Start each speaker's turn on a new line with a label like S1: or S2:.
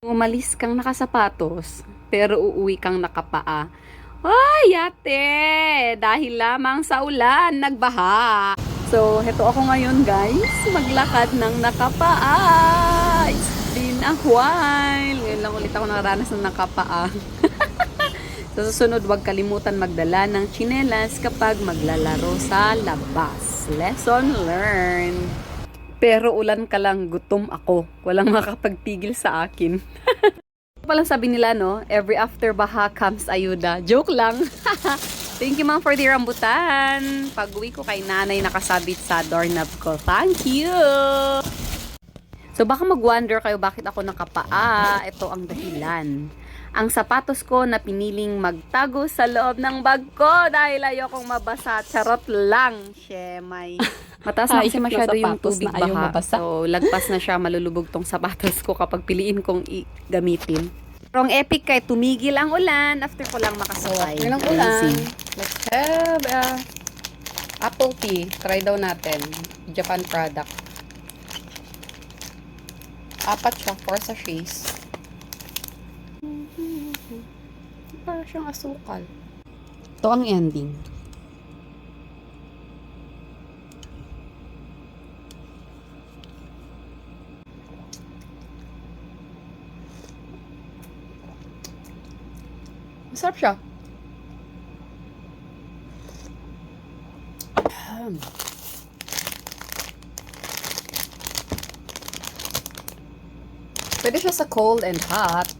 S1: Umalis kang nakasapatos, pero uuwi kang nakapaa. Ay, ate! Dahil lamang sa ulan, nagbaha. So, heto ako ngayon, guys. Maglakad ng nakapaa. It's been a while. Ngayon lang ulit ako nakaranas ng nakapaa. Sa susunod, huwag kalimutan magdala ng tsinelas kapag maglalaro sa labas. Lesson learned. Pero ulan ka lang, gutom ako. Walang makapagpigil sa akin. Palang sabi nila, no? Every after baha comes ayuda. Joke lang. Thank you, ma'am, for the rambutan. Pag uwi ko kay nanay nakasabit sa doorknob ko. Thank you! So baka mag-wonder kayo bakit ako nakapaa. Ito ang dahilan. Ang sapatos ko na piniling magtago sa loob ng bag ko dahil ayokong mabasa. Charot lang. Shemay. Mataas na kasi masyado yung tubig
S2: na
S1: baha.
S2: mabasa.
S1: So, lagpas na siya, malulubog tong sapatos ko kapag piliin kong gamitin. Pero ang epic kay tumigil ang ulan after ko lang makasakay.
S2: Yun ang ulan. Let's have uh, apple tea. Try daw natin. Japan product. Apat siya. Four sachets. Para siyang asukal.
S1: Ito ang ending.
S2: Masarap siya. Pwede siya sa cold and hot.